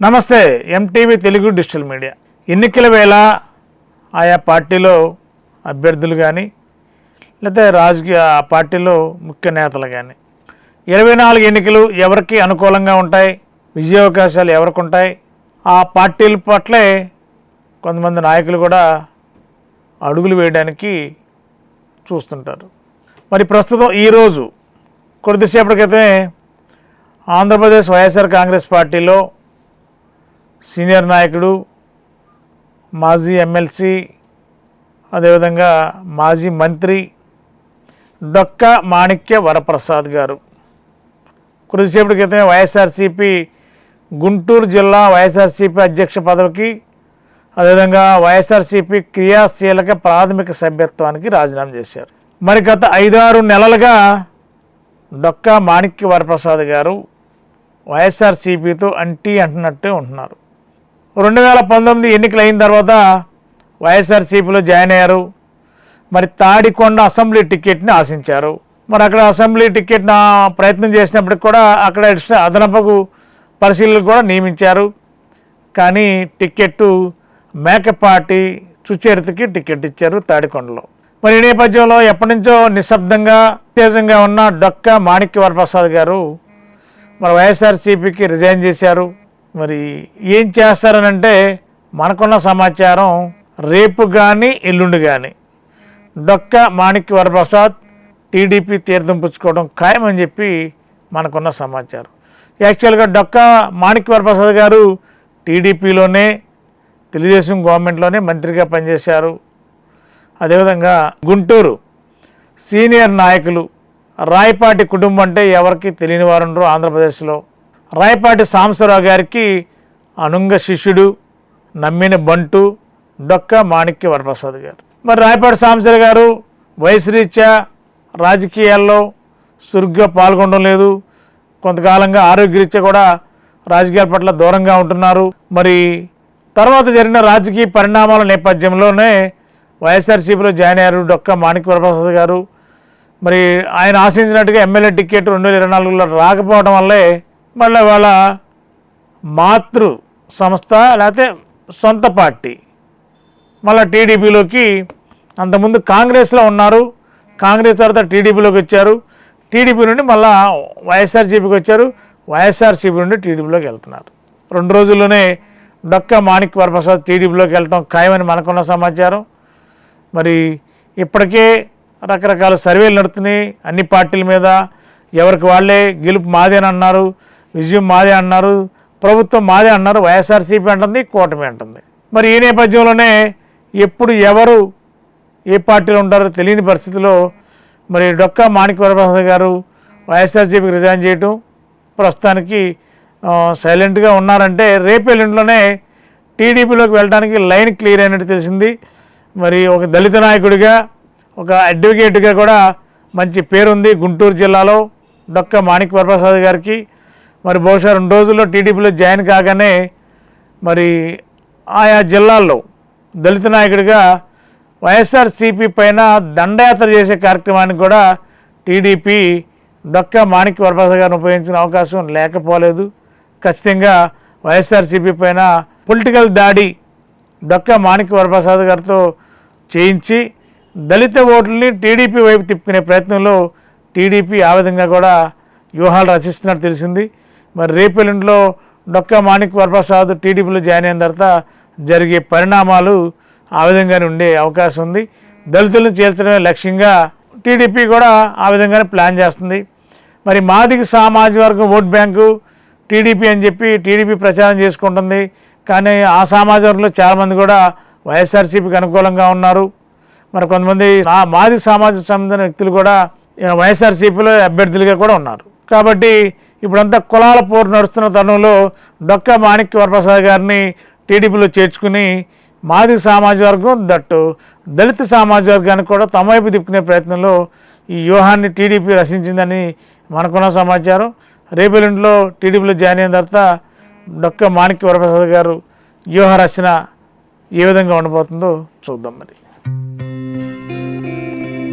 నమస్తే MTV Telugu digital media. ఎన్నికల వేళ ఆయా పార్టీలో అభ్యర్థులు కానీ లేకపోతే రాజకీయ ఆ పార్టీలో ముఖ్య నేతలు కానీ ఇరవై నాలుగు ఎన్నికలు ఎవరికి అనుకూలంగా ఉంటాయి విజయావకాశాలు ఎవరికి ఉంటాయి ఆ పార్టీల పట్లే కొంతమంది నాయకులు కూడా అడుగులు వేయడానికి చూస్తుంటారు. మరి ప్రస్తుతం ఈరోజు కొద్దిసేపటి క్రితమే ఆంధ్రప్రదేశ్ వైఎస్ఆర్ కాంగ్రెస్ పార్టీలో సీనియర్ నాయకుడు మాజీ ఎమ్మెల్సీ అదేవిధంగా మాజీ మంత్రి డొక్క మాణిక్య వరప్రసాద్ గారు. కొద్దిసేపటి క్రితమే వైఎస్ఆర్సీపీ గుంటూరు జిల్లా వైఎస్ఆర్సీపీ అధ్యక్ష పదవికి అదేవిధంగా వైఎస్ఆర్సీపీ క్రియాశీలక ప్రాథమిక సభ్యత్వానికి రాజీనామా చేశారు. మరి గత ఐదారు నెలలుగా డొక్క మాణిక్య వరప్రసాద్ గారు వైఎస్ఆర్సీపీతో అంటీ అంటున్నట్టే ఉంటున్నారు. రెండు వేల పంతొమ్మిది ఎన్నికలు అయిన తర్వాత వైఎస్ఆర్సీపీలో జాయిన్ అయ్యారు. మరి తాడికొండ అసెంబ్లీ టికెట్ని ఆశించారు. మరి అక్కడ అసెంబ్లీ టికెట్ నా ప్రయత్నం చేసినప్పటికి కూడా అక్కడ అదనపు పరిశీలనలు కూడా నియమించారు. కానీ టికెట్టు మేకపాటి చుచేరితకి టికెట్ ఇచ్చారు తాడికొండలో. మరి ఈ నేపథ్యంలో ఎప్పటి నుంచో నిశ్శబ్దంగా ఉత్తేజంగా ఉన్న డొక్క మాణిక్య వరప్రసాద్ గారు మరి వైఎస్ఆర్సీపీకి రిజైన్ చేశారు. మరి ఏం చేస్తారనంటే మనకున్న సమాచారం రేపు కానీ ఎల్లుండి కానీ డొక్క మాణిక్య వరప్రసాద్ టీడీపీ తీర్థం పుచ్చుకోవడం ఖాయమని చెప్పి మనకున్న సమాచారం. యాక్చువల్గా డొక్క మాణిక్య వరప్రసాద్ గారు టీడీపీలోనే తెలుగుదేశం గవర్నమెంట్లోనే మంత్రిగా పనిచేశారు. అదేవిధంగా గుంటూరు సీనియర్ నాయకులు రాయపాటి కుటుంబం అంటే ఎవరికి తెలియని వారు ఆంధ్రప్రదేశ్లో. రాయపాటి సాంబశివరావు గారికి అనుంగ శిష్యుడు నమ్మిన బంటు డొక్క మాణిక్య వరప్రసాద్ గారు. మరి రాయపాటి సాంబశివరావు గారు వయసు రీత్యా రాజకీయాల్లో చురుగ్గా పాల్గొనడం లేదు. కొంతకాలంగా ఆరోగ్యరీత్యా కూడా రాజకీయాల పట్ల దూరంగా ఉంటున్నారు. మరి తర్వాత జరిగిన రాజకీయ పరిణామాల నేపథ్యంలోనే వైఎస్ఆర్సీపీలో జాయిన్ అయ్యారు డొక్క మాణిక్య వరప్రసాద్ గారు. మరి ఆయన ఆశించినట్టుగా ఎమ్మెల్యే టికెట్ రెండు వేల ఇరవై నాలుగులో రాకపోవడం వల్లే మళ్ళీ వాళ్ళ మాతృ సంస్థ లేకపోతే సొంత పార్టీ. మళ్ళీ టీడీపీలోకి అంతకుముందు కాంగ్రెస్లో ఉన్నారు. కాంగ్రెస్ తర్వాత టీడీపీలోకి వచ్చారు. టీడీపీ నుండి మళ్ళా వైఎస్ఆర్సీపీకి వచ్చారు. వైఎస్ఆర్సీపీ నుండి టీడీపీలోకి వెళ్తున్నారు. రెండు రోజుల్లోనే డొక్క మాణిక్ వరప్రసాద్ టీడీపీలోకి వెళ్ళటం ఖాయమని మనకున్న సమాచారం. మరి ఇప్పటికే రకరకాల సర్వేలు నడుతున్నాయి. అన్ని పార్టీల మీద ఎవరికి వాళ్ళే గెలుపు మాదేనన్నారు. అన్నారు విజయం మాదే అన్నారు ప్రభుత్వం మాదే అన్నారు వైఎస్ఆర్సీపీ అంటుంది కూటమి అంటుంది. మరి ఈ నేపథ్యంలోనే ఎప్పుడు ఎవరు ఏ పార్టీలో ఉంటారో తెలియని పరిస్థితిలో మరి డొక్కా మాణిక వరప్రసాద్ గారు వైఎస్ఆర్సీపీకి రిజైన్ చేయటం ప్రస్తుతానికి సైలెంట్గా ఉన్నారంటే రేపు ఎల్లుండిలోనే టీడీపీలోకి వెళ్ళడానికి లైన్ క్లియర్ అయినట్టు తెలిసింది. మరి ఒక దళిత నాయకుడిగా ఒక అడ్వకేట్గా కూడా మంచి పేరుంది గుంటూరు జిల్లాలో డొక్క మాణిక్ వరప్రసాద్ గారికి. మరి బహుశా రెండు రోజుల్లో టీడీపీలో జాయిన్ కాగానే మరి ఆయా జిల్లాల్లో దళిత నాయకుడిగా వైఎస్ఆర్సీపీ పైన దండయాత్ర చేసే కార్యక్రమానికి కూడా టీడీపీ డొక్క మాణిక్య వరప్రసాద్ గారిని ఉపయోగించిన అవకాశం లేకపోలేదు. ఖచ్చితంగా వైఎస్ఆర్సీపీ పైన పొలిటికల్ దాడి డొక్క మాణిక్య వరప్రసాద్ గారితో చేయించి దళిత ఓట్లని టీడీపీ వైపు తిప్పుకునే ప్రయత్నంలో టీడీపీ ఆ విధంగా కూడా వ్యూహాలు రచిస్తున్నట్టు తెలిసింది. మరి రేపెల్లుండిలో డొక్కా మాణిక్ వరప్రసాద్ టీడీపీలో జాయిన్ అయిన తర్వాత జరిగే పరిణామాలు ఆ విధంగానే ఉండే అవకాశం ఉంది. దళితులను చేర్చడమే లక్ష్యంగా టీడీపీ కూడా ఆ విధంగానే ప్లాన్ చేస్తుంది. మరి మాదిక సామాజిక వర్గం ఓట్ బ్యాంకు టీడీపీ అని చెప్పి టీడీపీ ప్రచారం చేసుకుంటుంది. కానీ ఆ సామాజిక వర్గంలో చాలామంది కూడా వైఎస్ఆర్సీపీకి అనుకూలంగా ఉన్నారు. మరి కొంతమంది ఆ మాది సామాజిక సంబంధించిన వ్యక్తులు కూడా వైఎస్ఆర్సీపీలో అభ్యర్థులుగా కూడా ఉన్నారు. కాబట్టి ఇప్పుడంతా కులాల పోరు నడుస్తున్న తరుణంలో డొక్క మాణిక్య వరప్రసాద్ గారిని టీడీపీలో చేర్చుకుని మాది సామాజిక వర్గం దట్టు దళిత సామాజిక వర్గానికి కూడా తమ వైపు తిప్పుకునే ప్రయత్నంలో ఈ వ్యూహాన్ని టీడీపీ రచించిందని మనకున్న సమాచారం. రేపెల్లుండిలో టీడీపీలో జాయిన్ అయిన తర్వాత డొక్క మాణిక్య వరప్రసాద్ గారు వ్యూహ రచన ఏ విధంగా ఉండబోతుందో చూద్దాం మరి.